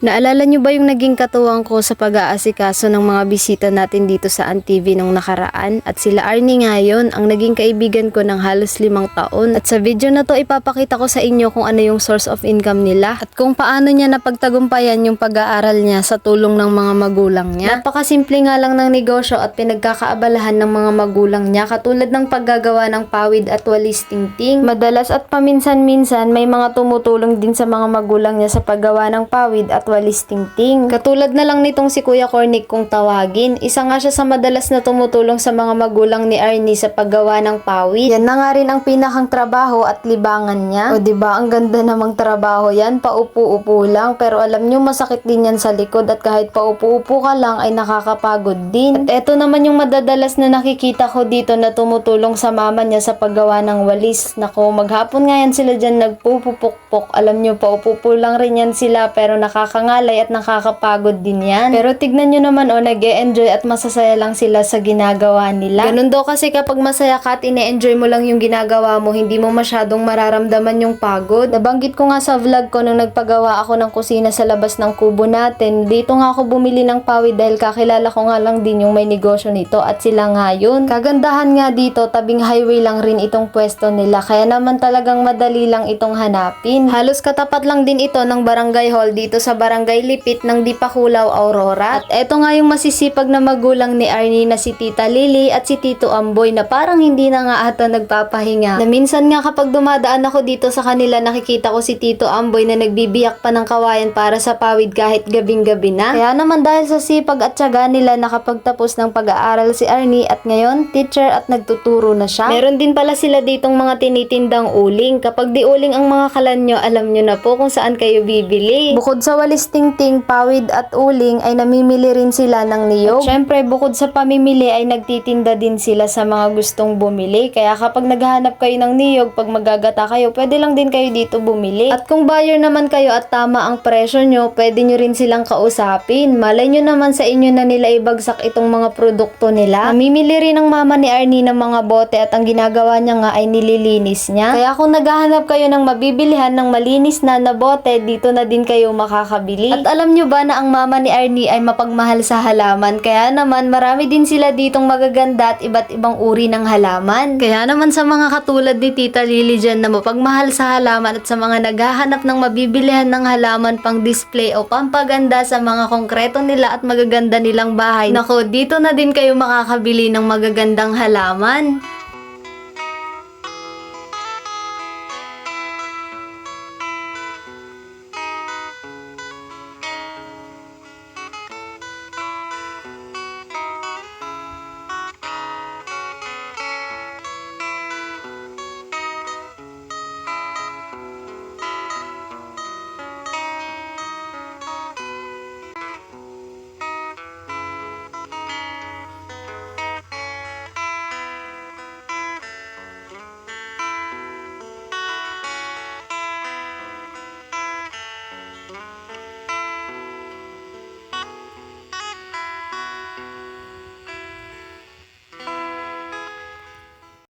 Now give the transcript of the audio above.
Naalala nyo ba yung naging katuwang ko sa pag-aasikaso ng mga bisita natin dito sa AnTV nung nakaraan? At sila Arnie ngayon ang naging kaibigan ko ng halos limang taon. At sa video na to ipapakita ko sa inyo kung ano yung source of income nila at kung paano niya napagtagumpayan yung pag-aaral niya sa tulong ng mga magulang niya. Napakasimple nga lang ng negosyo at pinagkakaabalahan ng mga magulang niya katulad ng paggagawa ng pawid at walis tingting. Madalas at paminsan-minsan may mga tumutulong din sa mga magulang niya sa paggawa ng pawid at walis tingting. Katulad na lang nitong si Kuya Cornick kung tawagin. Isa nga siya sa madalas na tumutulong sa mga magulang ni Arnie sa paggawa ng pawid. Yan na nga rin ang pinakang trabaho at libangan niya. O ba ang ganda namang trabaho yan, paupo-upo lang. Pero alam nyo masakit din yan sa likod at kahit paupo-upo ka lang ay nakakapagod din. At eto naman yung madadalas na nakikita ko dito na tumutulong sa mama niya sa paggawa ng walis. Nako, maghapon nga yan sila dyan nagpupupukpok. Alam nyo, paupo lang rin yan sila pero nakakangalay at nakakapagod din yan. Pero tignan nyo naman o, nag enjoy at masasaya lang sila sa ginagawa nila. Ganun daw kasi kapag masaya ka at ine-enjoy mo lang yung ginagawa mo, hindi mo masyadong mararamdaman yung pagod. Nabanggit ko nga sa vlog ko nung nagpagawa ako ng kusina sa labas ng kubo natin. Dito nga ako bumili ng pawid dahil kakilala ko nga lang din yung may negosyo nito at sila nga yun. Kagandahan nga dito, tabing highway lang rin itong pwesto nila. Kaya naman talagang madali lang itong hanapin. Halos katapat lang din ito ng barangay hall dito sa barangay Lipit ng Dipakulaw, Aurora. At eto nga yung masisipag na magulang ni Arnie na si Tita Lily at si Tito Amboy na parang hindi na nga ata nagpapahinga. Na minsan nga kapag dumadaan ako dito sa kanila nakikita ko si Tito Amboy na nagbibiyak pa ng kawayan para sa pawid kahit gabing-gabi na. Kaya naman dahil sa sipag at tiyaga nila nakapagtapos ng pag-aaral si Arnie at ngayon teacher at nagtuturo na siya. Meron din pala sila ditong mga tinitindang uling. Kapag di uling ang mga kalan nyo, alam nyo na po kung saan kayo bibili. Bukod sa walis tingting, pawid at uling ay namimili rin sila ng niyog. At syempre, bukod sa pamimili ay nagtitinda din sila sa mga gustong bumili. Kaya kapag naghahanap kayo ng niyog, pag magagata kayo, pwede lang din kayo dito bumili. At kung buyer naman kayo at tama ang presyo nyo, pwede nyo rin silang kausapin. Malay nyo naman sa inyo na nila ibagsak itong mga produkto nila. Namimili rin ang mama ni Arnie ng mga bote at ang ginagawa niya nga ay nililinis niya. Kaya kung naghahanap kayo ng mabibilihan ng malinis na na bote, dito na din kayo makakabili. At alam nyo ba na ang mama ni Arnie ay mapagmahal sa halaman? Kaya naman marami din sila ditong magaganda at iba't ibang uri ng halaman. Kaya naman sa mga katulad ni Tita Lily dyan na mapagmahal sa halaman at sa mga naghahanap ng mabibilihan ng halaman pang display o pampaganda sa mga konkreto nila at magaganda nilang bahay. Nako, dito na din kayo makakabili ng magagandang halaman.